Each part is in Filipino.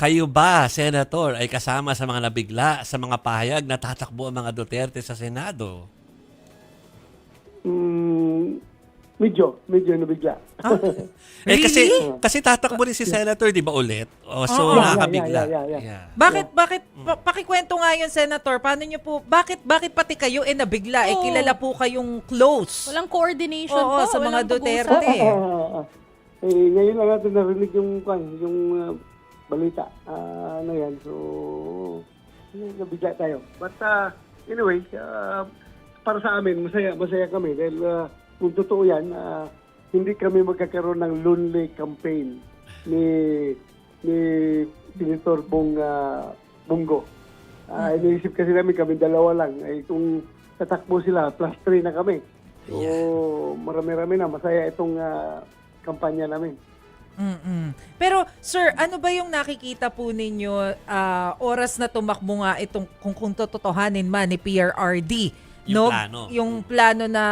kayo ba, Senator, ay kasama sa mga nabigla sa mga pahayag na tatakbo ang mga Duterte sa Senado? Mm, medyo, medyo nabigla. Eh kasi Really? kasi tatakbo rin si Senator, 'di ba ulit? O, so Oo. Yeah, nakakabigla. yeah, yeah, yeah, yeah. Bakit bakit pa- pakikwento nga yun Senator? Paano niyo po bakit bakit pati kayo eh nabigla eh Oo. kilala po kayong close? Walang coordination Oo, po. sa mga walang Duterte. pag-usap. Eh. Ah, eh, ngayon lang natin narinig yung, kwan, yung ah, balita. Ah, ano yan, so, nabigla tayo. But uh, anyway, ah, para sa amin, masaya, masaya kami dahil ah, kung totoo yan, ah, hindi kami magkakaroon ng lonely campaign ni ni Senator Bong ah, Bungo. Ah, iniisip kasi namin kami dalawa lang. Ay kung tatakbo sila, plus three na kami. So, marami-rami na. Masaya itong ah, kampanya namin. Mm-mm. Pero sir, ano ba yung nakikita po ninyo ah, oras na tumakbo nga itong kung kung totohanin man ni PRRD, Yung no? plano. Yung plano na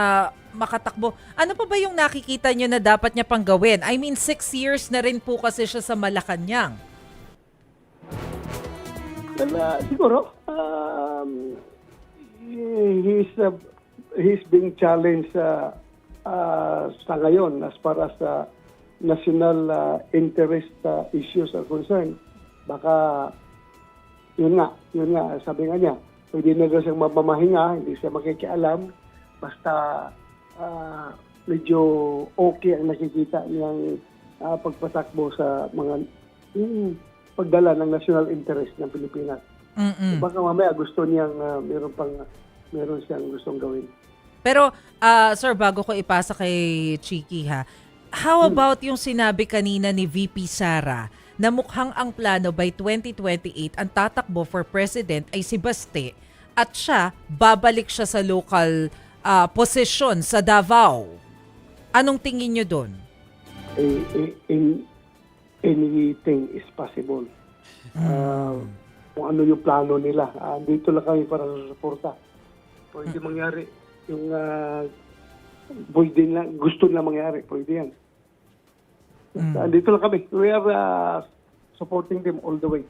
makatakbo. Ano pa ba yung nakikita nyo na dapat niya pang gawin? I mean, six years na rin po kasi siya sa Malacanang. Well, ah, siguro, um, he's, uh, he's being challenged uh, uh, sa ngayon as far as uh, national uh, interest uh, issues are concerned. Baka, yun nga, yun nga, sabi nga niya, pwede na daw siyang mapamahinga, hindi siya makikialam, basta ah, medyo okay ang nakikita niyang ah, pagpatakbo sa mga mm, pagdala ng national interest ng Pilipinas. Mm-mm. Baka mamaya gusto niyang ah, meron pang meron siyang gustong gawin. Pero, ah, sir, bago ko ipasa kay Chiki ha, how about yung sinabi kanina ni VP Sara na mukhang ang plano by 2028 ang tatakbo for president ay si Baste at siya, babalik siya sa local ah, posisyon sa Davao. Anong tingin nyo doon? In, anything is possible. Ah, kung ano yung plano nila. Ah, dito lang kami para sa suporta. Pwede mangyari. Yung uh, pwede na, gusto na mangyari. Pwede yan. Basta Dito lang kami. We are ah, supporting them all the way.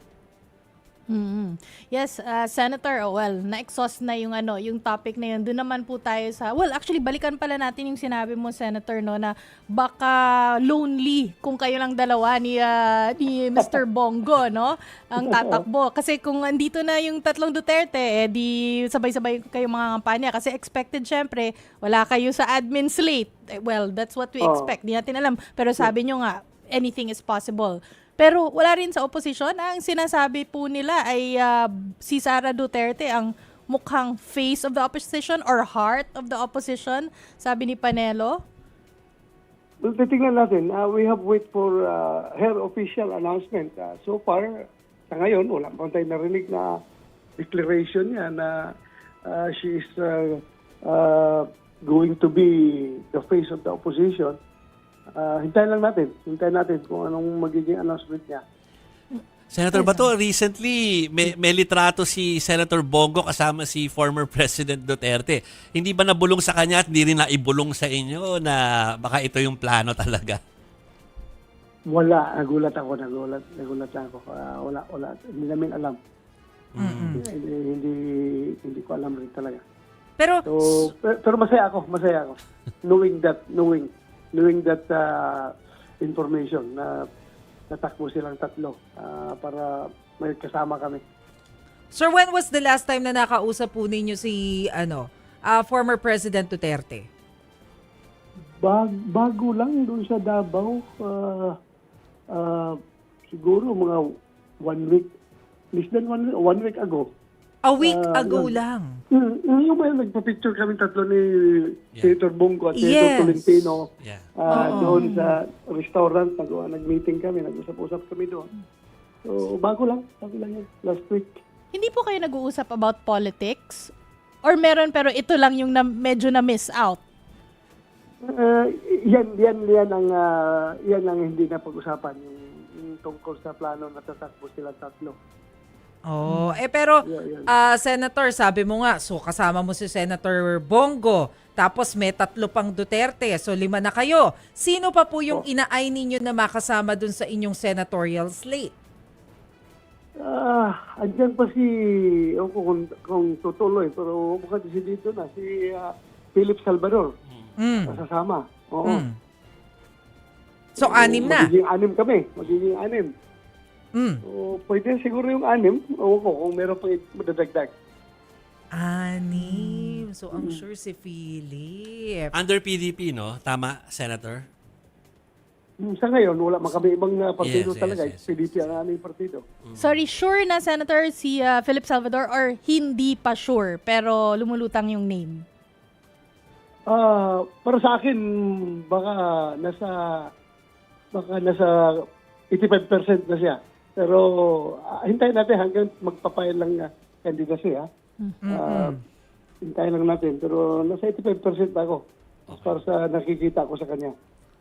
Mhm. Yes, uh, Senator, oh, well, na-exhaust na yung ano, yung topic na yun. Doon naman po tayo sa Well, actually balikan pala natin yung sinabi mo, Senator, no, na baka lonely kung kayo lang dalawa ni ah, ni Mr. Bongo, no? Ang tatakbo. Kasi kung andito na yung tatlong Duterte, eh di sabay-sabay kayo mga kampanya kasi expected syempre, wala kayo sa admin slate. Eh, well, that's what we Oo. expect. Di natin alam. Pero sabi nyo nga, anything is possible. Pero wala rin sa oposisyon. Ang sinasabi po nila ay ah, si Sara Duterte ang mukhang face of the opposition or heart of the opposition, sabi ni Panelo. Well, titingnan natin. Uh, we have wait for uh, her official announcement. Uh, so far, sa ngayon, wala pa tayo narinig na declaration niya na uh, she is uh, uh, going to be the face of the opposition. Uh, hintayin lang natin. Hintayin natin kung anong magiging announcement niya. Senator Bato, recently may, may litrato si Senator Bongo kasama si former President Duterte. Hindi ba nabulong sa kanya at hindi rin naibulong sa inyo na baka ito yung plano talaga? Wala. Nagulat ako. Nagulat, nagulat ako. Ah, wala, wala. Hindi namin alam. Hindi, hindi, hindi ko alam rin talaga. Pero, So, pero, pero masaya ako, masaya ako. Knowing that, knowing, knowing that uh, information na natakbo silang tatlo uh, para may kasama kami. sir, when was the last time na nakausap po ninyo si ano, ah, former President Duterte? Bag, bago lang doon sa Davao, uh, uh, siguro mga one week, less than one, one week ago. A week Ah, ago yun. lang. Mm, yung may nagpa-picture kami tatlo ni Yeah. Senator Bongo at Yes. Senator Tolentino Yeah. ah, Oo. doon sa restaurant. Nag, nag-meeting kami, nag-usap-usap kami doon. So, bago lang. Bago lang yun. Last week. Hindi po kayo nag-uusap about politics? Or meron pero ito lang yung na, medyo na miss out? Uh, yan, yan, yan ang, ah, yan ang hindi na pag-usapan. Yung, yung tungkol sa plano na tatakbo sila tatlo. Oh, eh pero Yeah, yeah. ah, Senator, sabi mo nga, so kasama mo si Senator Bongo, tapos may tatlo pang Duterte, so lima na kayo. Sino pa po yung inaay ninyo na makasama dun sa inyong senatorial slate? Ah, andyan pa si, ewan ko kung, kung tutuloy, pero mukhang dito na, si ah, Philip Salvador, Mm. masasama. Oo. Mm. So, anim na. Magiging anim kami, magiging anim. Mm. So, pwede siguro yung anim, ewan ko kung meron pang madadagdag. Anim. So, ang sure si Philip. Under PDP, no? Tama, Senator? Hmm, Sa ngayon, wala man kami ibang uh, partido Yes, yes, talaga. yes, PDP ang aming partido. Sorry, sure na Senator si ah, Philip Salvador or hindi pa sure pero lumulutang yung name? Ah, para sa akin, baka nasa baka nasa 85% na siya. Pero ah, hintayin natin hanggang magpapail lang uh, candidacy ha. Ah, hintayin lang natin. Pero nasa 85% ako. As far sa nakikita ko sa kanya.